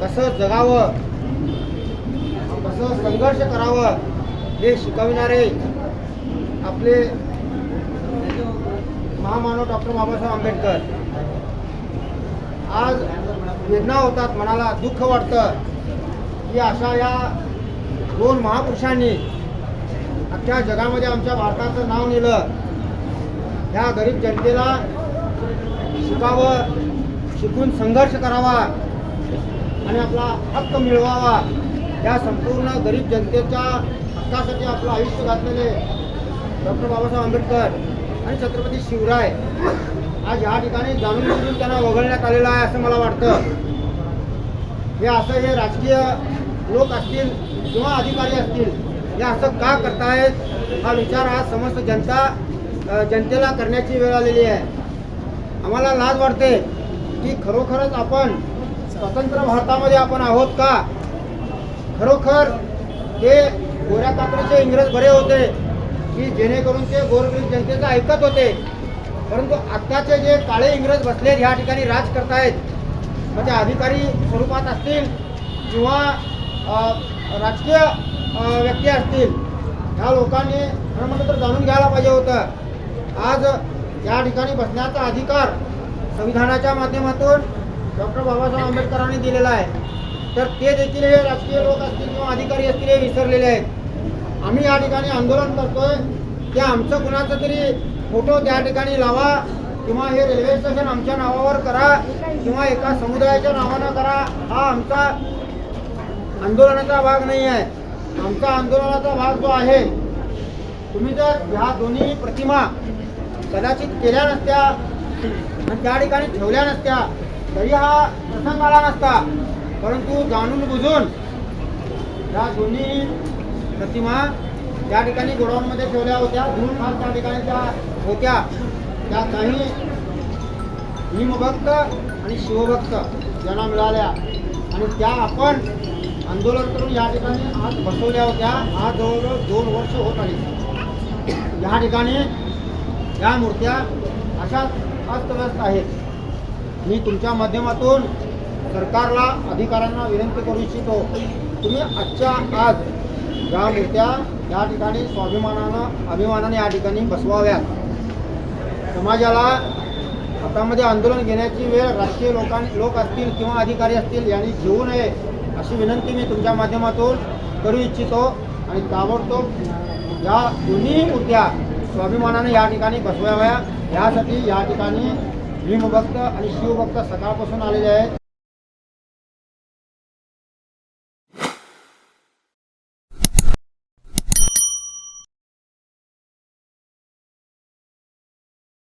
कसं जगावं? कसं संघर्ष करावं? हे शिकविणारे आपले महामानव डॉक्टर बाबासाहेब आंबेडकर. आज वेदना होतात मनाला दुःख वाटतं. की अशा या दोन महापुरुषांनी अख्ख्या जगामध्ये आमच्या भारताचं नाव नेलं. ह्या गरीब जनतेला शिकावं शिकून संघर्ष करावा. आणि आपला हक्क मिळवावा. या संपूर्ण गरीब जनतेच्या हक्कासाठी आपलं आयुष्य घातलेले डॉक्टर बाबासाहेब आंबेडकर आणि छत्रपती शिवराय. आज ह्या ठिकाणी जाणून बुजून त्यांना वगळण्यात आलेलं आहे असं मला वाटतं. हे असं हे राजकीय लोक असतील किंवा अधिकारी असतील हे असं का करतायत? हा विचार आज समस्त जनता जनतेला करण्याची वेळ आलेली आहे. आम्हाला लाज वाटते की खरोखरच आपण स्वतंत्र भारतामध्ये आपण आहोत का? खरोखर ते गोऱ्या कात्रीचे इंग्रज बरे होते की जेणेकरून ते गोरगरीब जनतेचं ऐकत होते. परंतु आत्ताचे जे काळे इंग्रज बसलेत ह्या ठिकाणी राज करतायत मग अधिकारी स्वरूपात असतील किंवा राजकीय व्यक्ती असतील ह्या लोकांनी खरं म्हटलं तर जाणून घ्यायला पाहिजे होतं. आज या ठिकाणी बसण्याचा अधिकार संविधानाच्या माध्यमातून डॉक्टर बाबासाहेब आंबेडकरांनी दिलेला आहे. तर ते देखील हे राजकीय लोक असतील किंवा अधिकारी असतील हे विसरलेले आहेत. आम्ही या ठिकाणी आंदोलन करतोय. ते आमचं कुणाचं तरी फोटो त्या ठिकाणी लावा किंवा हे रेल्वे स्टेशन आमच्या नावावर करा किंवा एका समुदायाच्या नावानं करा. हा आमचा आंदोलनाचा भाग नाही आहे. आमचा आंदोलनाचा भाग जो आहे तुम्ही जर ह्या दोन्ही प्रतिमा कदाचित केल्या नसत्या आणि त्या ठिकाणी ठेवल्या नसत्या तरी हा प्रसंग आला नसता. परंतु जाणून बुजून या दोन्ही प्रतिमा त्या ठिकाणी गोडाऊनमध्ये ठेवल्या होत्या. धुवून खाल त्या ठिकाणी त्या होत्या. त्या काही भीमभक्त आणि शिवभक्त यांना मिळाल्या. आणि त्या आपण आंदोलन करून या ठिकाणी आज बसवल्या होत्या. आज जवळजवळ दोन वर्ष होत आली. या ठिकाणी या मूर्त्या अशाच अस्तव्यस्त आहेत. मी तुमच्या माध्यमातून सरकारला अधिकाऱ्यांना विनंती करू इच्छितो तुम्ही आजच्या आज या मूर्त्या या ठिकाणी स्वाभिमानानं अभिमानाने या ठिकाणी बसवाव्यात. समाजाला हातामध्ये आंदोलन घेण्याची वेळ राष्ट्रीय लोकांनी लोक असतील किंवा अधिकारी असतील यांनी घेऊ नये अशी विनंती मी तुमच्या माध्यमातून करू इच्छितो आणि ताबडतोब या दोन्ही मूर्त्या स्वाभिमानाने या ठिकाणी बसवाव्या. यासाठी या ठिकाणी भीमभक्त आणि शिवभक्त सकाळपासून आलेले आहेत.